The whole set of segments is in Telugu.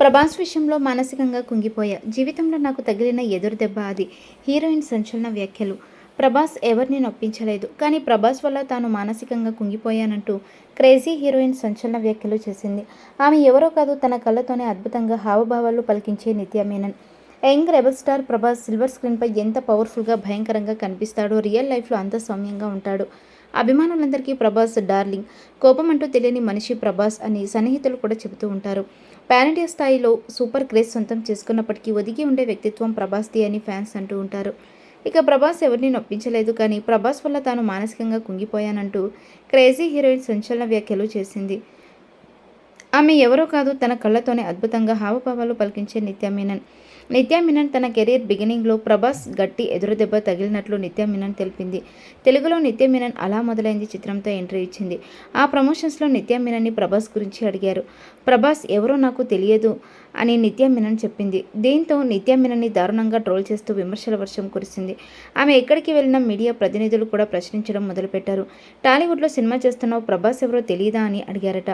ప్రభాస్ విషయంలో మానసికంగా కుంగిపోయా. జీవితంలో నాకు తగిలిన ఎదురు దెబ్బ అది. హీరోయిన్ సంచలన వ్యాఖ్యలు. ప్రభాస్ ఎవరిని నొప్పించలేదు. కానీ ప్రభాస్ వల్ల తాను మానసికంగా కుంగిపోయానంటూ క్రేజీ హీరోయిన్ సంచలన వ్యాఖ్యలు చేసింది. ఆమె ఎవరో కాదు తన కళ్ళతోనే అద్భుతంగా హావభావాలు పలికించే Nithya Menon. Young rebel star Prabhas silver స్క్రీన్పై ఎంత పవర్ఫుల్గా భయంకరంగా కనిపిస్తాడో రియల్ లైఫ్లో అంత సౌమ్యంగా ఉంటాడు. అభిమానులందరికీ ప్రభాస్ డార్లింగ్ కోపం అంటూ తెలియని మనిషి ప్రభాస్ అని సన్నిహితులు కూడా చెబుతూ ఉంటారు. పాన్ ఇండియా స్థాయిలో సూపర్ క్రేజ్ సొంతం చేసుకున్నప్పటికీ ఒదిగి ఉండే వ్యక్తిత్వం ప్రభాస్ది అని ఫ్యాన్స్ అంటూ ఉంటారు. ఇక ప్రభాస్ ఎవరిని నొప్పించలేదు కానీ ప్రభాస్ వల్ల తాను మానసికంగా కుంగిపోయానంటూ క్రేజీ హీరోయిన్ సంచలన వ్యాఖ్యలు చేసింది. ఆమె ఎవరో కాదు తన కళ్ళతోనే అద్భుతంగా హావభావాలు పలికించే నిత్య మీనన్. మీనన్ తన కెరీర్ బిగినింగ్లో ప్రభాస్ గట్టి ఎదురుదెబ్బ తగిలినట్లు నిత్య మీనన్ తెలిపింది. తెలుగులో నిత్య మీనన్ అలా మొదలైంది చిత్రంతో ఎంట్రీ ఇచ్చింది. ఆ ప్రమోషన్స్లో నిత్య మీనన్ని ప్రభాస్ గురించి అడిగారు. ప్రభాస్ ఎవరో నాకు తెలియదు. అని నిత్య మీనన్ చెప్పింది. దీంతో నిత్య మీనన్ని దారుణంగా ట్రోల్ చేస్తూ విమర్శల వర్షం కురిసింది. ఆమె ఎక్కడికి వెళ్ళిన మీడియా ప్రతినిధులు కూడా ప్రశ్నించడం మొదలుపెట్టారు. టాలీవుడ్లో సినిమా చేస్తున్నావు ప్రభాస్ ఎవరో తెలియదా అని అడిగారట.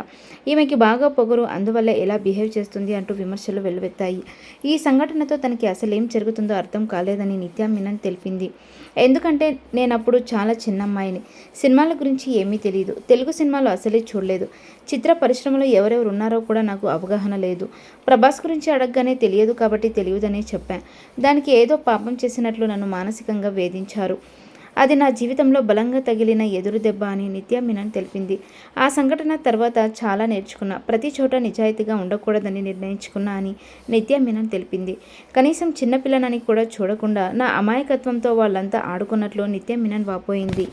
ఈమెకి బాగా పొగరు అందువల్ల ఎలా బిహేవ్ చేస్తుంది అంటూ విమర్శలు వెల్లువెత్తాయి. ఈ సంఘటనతో తనకి అసలు ఏం జరుగుతుందో అర్థం కాలేదని నిత్య మీనన్ తెలిపింది. ఎందుకంటే నేను అప్పుడు చాలా చిన్న అమ్మాయిని సినిమాల గురించి ఏమీ తెలియదు తెలుగు సినిమాలు అసలే చూడలేదు. చిత్ర పరిశ్రమలో ఎవరెవరు ఉన్నారో కూడా నాకు అవగాహన లేదు. ప్రభాస్ గురించి అడగగానే తెలియదు కాబట్టి తెలియదనే చెప్పాను. దానికి ఏదో పాపం చేసినట్లు నన్ను మానసికంగా వేధించారు. అది నా జీవితంలో బలంగా తగిలిన ఎదురు దెబ్బ అని నిత్య మీనన్ తెలిపింది. ఆ సంఘటన తర్వాత చాలా నేర్చుకున్నా. ప్రతి చోట నిజాయితీగా ఉండకూడదని నిర్ణయించుకున్నా అని నిత్య మీనన్ తెలిపింది. కనీసం చిన్నపిల్లనని కూడా చూడకుండా నా అమాయకత్వంతో వాళ్ళంతా ఆడుకున్నట్లు నిత్య మీనన్ వాపోయింది.